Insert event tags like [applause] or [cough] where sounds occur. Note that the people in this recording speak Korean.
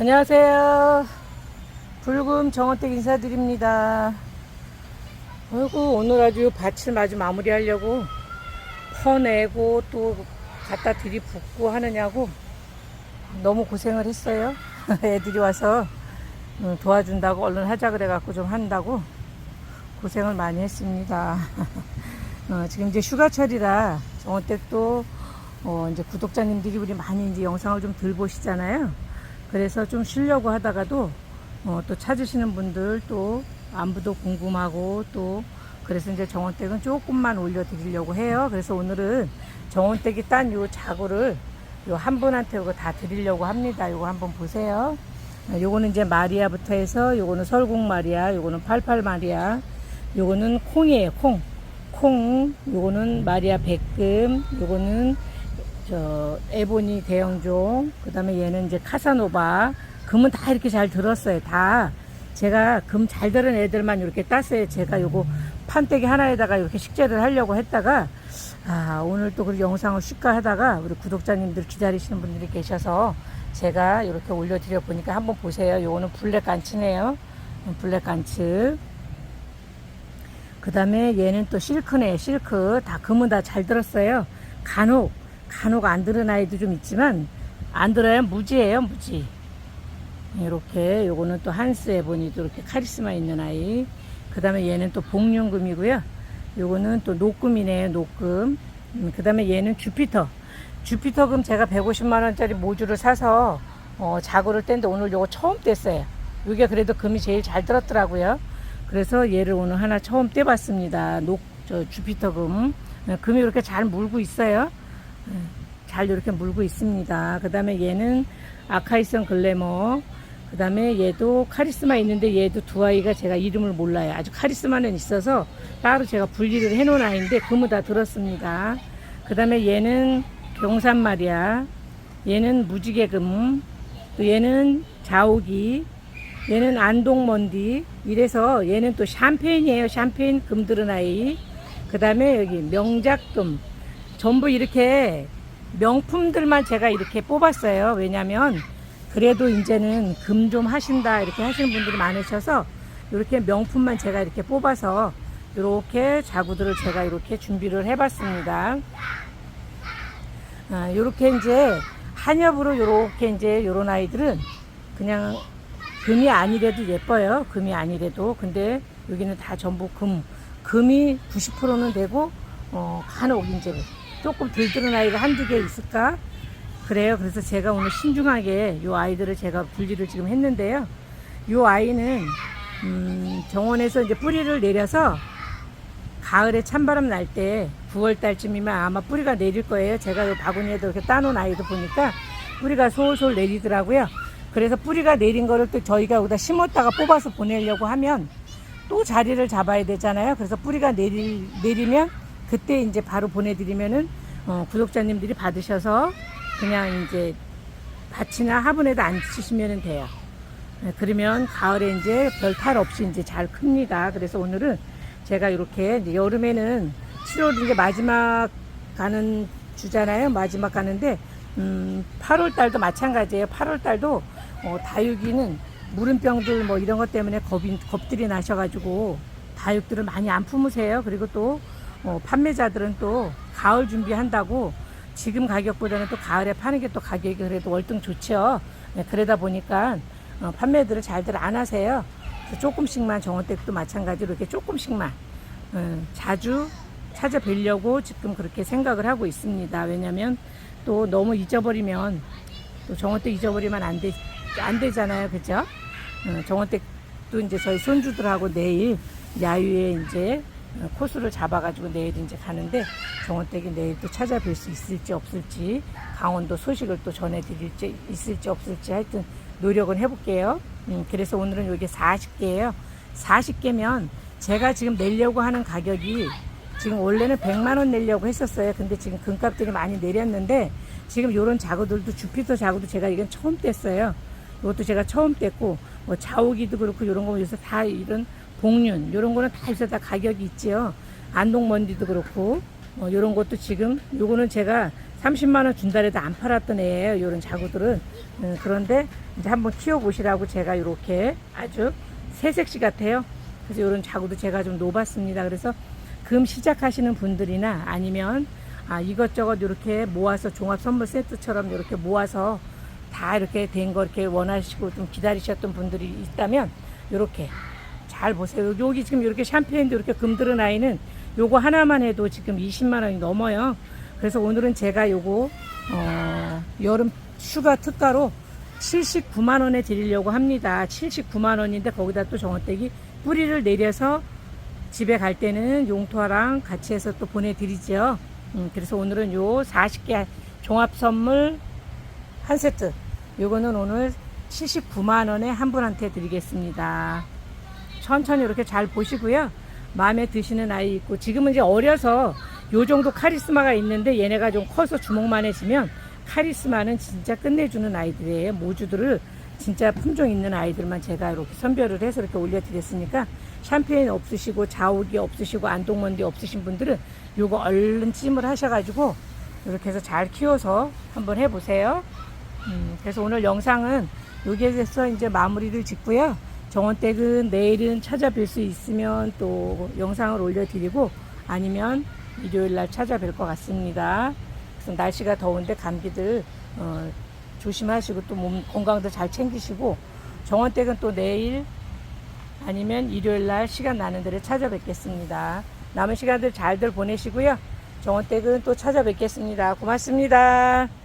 안녕하세요. 붉은 정원댁 인사드립니다. 아이고, 오늘 아주 밭을 마주 마무리하려고 퍼내고 또 갖다 들이붓고 하느냐고 너무 고생을 했어요. [laughs] 애들이 와서 음, 도와준다고 얼른 하자 그래갖고 좀 한다고 고생을 많이 했습니다. [laughs] 어, 지금 이제 휴가철이라 정원댁도 어, 이제 구독자님들이 우리 많이 이제 영상을 좀덜 보시잖아요. 그래서 좀 쉬려고 하다가도 어, 또 찾으시는 분들 또 안부도 궁금하고 또 그래서 이제 정원댁은 조금만 올려드리려고 해요. 그래서 오늘은 정원댁이 딴 요 자구를 요 한 분한테 요거 다 드리려고 합니다. 요거 한번 보세요. 어, 요거는 이제 마리아부터 해서 요거는 설국 마리아, 요거는 팔팔 마리아, 요거는 콩이에요. 콩. 콩, 요거는 마리아 백금, 요거는 저 에보니 대형종, 그 다음에 얘는 이제 카사노바. 금은 다 이렇게 잘 들었어요. 다. 제가 금 잘 들은 애들만 이렇게 땄어요. 제가 요거 판때기 하나에다가 이렇게 식재를 하려고 했다가, 아, 오늘 또 그 영상을 쉴까 하다가 우리 구독자님들 기다리시는 분들이 계셔서 제가 이렇게 올려드려 보니까 한번 보세요. 요거는 블랙 간츠네요. 블랙 간츠. 그 다음에 얘는 또 실크네, 실크. 다 금은 다 잘 들었어요. 간혹, 간혹 안 들은 아이도 좀 있지만, 안 들어야 무지예요, 무지. 이렇게, 요거는 또 한스 에보니도 이렇게 카리스마 있는 아이. 그 다음에 얘는 또 복륜금이고요. 요거는 또 녹금이네요, 녹금. 그 다음에 얘는 주피터. 주피터금 제가 150만원짜리 모주를 사서, 어, 자구를 뗀데 오늘 요거 처음 뗐어요. 요게 그래도 금이 제일 잘 들었더라고요. 그래서 얘를 오늘 하나 처음 떼봤습니다. 녹, 저, 주피터금. 어, 금이 이렇게 잘 물고 있어요. 어, 잘 이렇게 물고 있습니다. 그 다음에 얘는 아카이성 글래머. 그 다음에 얘도 카리스마 있는데 얘도 두 아이가 제가 이름을 몰라요. 아주 카리스마는 있어서 따로 제가 분리를 해놓은 아이인데 금은 다 들었습니다. 그 다음에 얘는 경산 말이야. 얘는 무지개금. 또 얘는 자오기. 얘는 안동먼디. 이래서 얘는 또 샴페인이에요. 샴페인 금 들은 아이. 그 다음에 여기 명작금. 전부 이렇게 명품들만 제가 이렇게 뽑았어요. 왜냐면 그래도 이제는 금 좀 하신다 이렇게 하시는 분들이 많으셔서 이렇게 명품만 제가 이렇게 뽑아서 이렇게 자구들을 제가 이렇게 준비를 해봤습니다. 아, 요렇게 이제 한엽으로 요렇게 이제 요런 아이들은 그냥 금이 아니래도 예뻐요. 금이 아니래도. 근데 여기는 다 전부 금. 금이 90%는 되고, 어, 간혹 이제 조금 덜 들은 아이가 한두 개 있을까? 그래요. 그래서 제가 오늘 신중하게 요 아이들을 제가 분리를 지금 했는데요. 요 아이는, 음, 정원에서 이제 뿌리를 내려서 가을에 찬바람 날 때 9월 달쯤이면 아마 뿌리가 내릴 거예요. 제가 요 바구니에도 이렇게 따놓은 아이도 보니까 뿌리가 솔솔 내리더라고요. 그래서 뿌리가 내린 거를 또 저희가 여기다 심었다가 뽑아서 보내려고 하면 또 자리를 잡아야 되잖아요. 그래서 뿌리가 내리, 내리면 그때 이제 바로 보내드리면은 어, 구독자님들이 받으셔서 그냥 이제 밭이나 화분에다 앉히시면 돼요. 네, 그러면 가을에 이제 별 탈 없이 이제 잘 큽니다. 그래서 오늘은 제가 이렇게 여름에는 7월 이제 마지막 가는 주잖아요. 마지막 가는데 음, 8월 달도 마찬가지예요. 8월 달도 어, 다육이는 물음병들 뭐 이런 것 때문에 겁이, 겁들이 나셔가지고 다육들을 많이 안 품으세요. 그리고 또 어, 판매자들은 또 가을 준비한다고 지금 가격보다는 또 가을에 파는 게 또 가격이 그래도 월등 좋죠. 네, 그러다 보니까 어, 판매들을 잘들 안 하세요. 조금씩만 정원댁도 마찬가지로 이렇게 조금씩만 어, 자주 찾아뵈려고 지금 그렇게 생각을 하고 있습니다. 왜냐면 또 너무 잊어버리면 또 정원댁 잊어버리면 안, 되, 안 되잖아요. 그죠? 어, 정원댁도 이제 저희 손주들하고 내일 야유에 이제 어, 코스를 잡아가지고 내일 이제 가는데 정원댁이 내일 또 찾아뵐 수 있을지 없을지 강원도 소식을 또 전해드릴지 있을지 없을지 하여튼 노력은 해볼게요. 음, 그래서 오늘은 여기 40개예요. 40개면 제가 지금 내려고 하는 가격이 지금 원래는 100만 원 내려고 했었어요. 근데 지금 금값들이 많이 내렸는데 지금 요런 자구들도 주피터 자구도 제가 이건 처음 뗐어요. 이것도 제가 처음 뗐고 뭐 자오기도 그렇고 요런 거 요새 다 이런 복륜 요런 거는 다 요새 다 가격이 있지요. 안동먼디도 그렇고 뭐 요런 것도 지금 요거는 제가 30만 원 준다 해도 안 팔았던 애예요. 이런 자구들은. 음, 그런데 이제 한번 키워보시라고 제가 이렇게 아주 새색시 같아요. 그래서 이런 자구도 제가 좀 놓봤습니다. 그래서 금 시작하시는 분들이나 아니면 아, 이것저것 이렇게 모아서 종합 선물 세트처럼 이렇게 모아서 다 이렇게 된 거 이렇게 원하시고 좀 기다리셨던 분들이 있다면 이렇게 잘 보세요. 여기 지금 이렇게 샴페인도 이렇게 금들은 아이는 요거 하나만 해도 지금 20만 원이 넘어요. 그래서 오늘은 제가 요거 어, 여름 휴가 특가로 79만 원에 드리려고 합니다. 79만 원인데 거기다 또 정원떼기 뿌리를 내려서 집에 갈 때는 용토랑 같이 해서 또 보내드리죠. 음, 그래서 오늘은 요 40개 종합 선물 한 세트. 요거는 오늘 79만 원에 한 분한테 드리겠습니다. 천천히 이렇게 잘 보시고요. 마음에 드시는 아이 있고 지금은 이제 어려서 요 정도 카리스마가 있는데 얘네가 좀 커서 주먹만 해지면 카리스마는 진짜 끝내주는 아이들이에요. 모주들을 진짜 품종 있는 아이들만 제가 이렇게 선별을 해서 이렇게 올려드렸으니까 샴페인 없으시고 자욱이 없으시고 안동먼디 없으신 분들은 요거 얼른 찜을 하셔가지고 이렇게 해서 잘 키워서 한번 해보세요. 음, 그래서 오늘 영상은 여기에서 이제 마무리를 짓고요. 정원댁은 내일은 찾아뵐 수 있으면 또 영상을 올려드리고 아니면 일요일 날 찾아뵐 것 같습니다. 그래서 날씨가 더운데 감기들 어, 조심하시고 또 몸 건강도 잘 챙기시고 정원댁은 또 내일 아니면 일요일 날 시간 나는 대로 찾아뵙겠습니다. 남은 시간들 잘들 보내시고요. 정원댁은 또 찾아뵙겠습니다. 고맙습니다.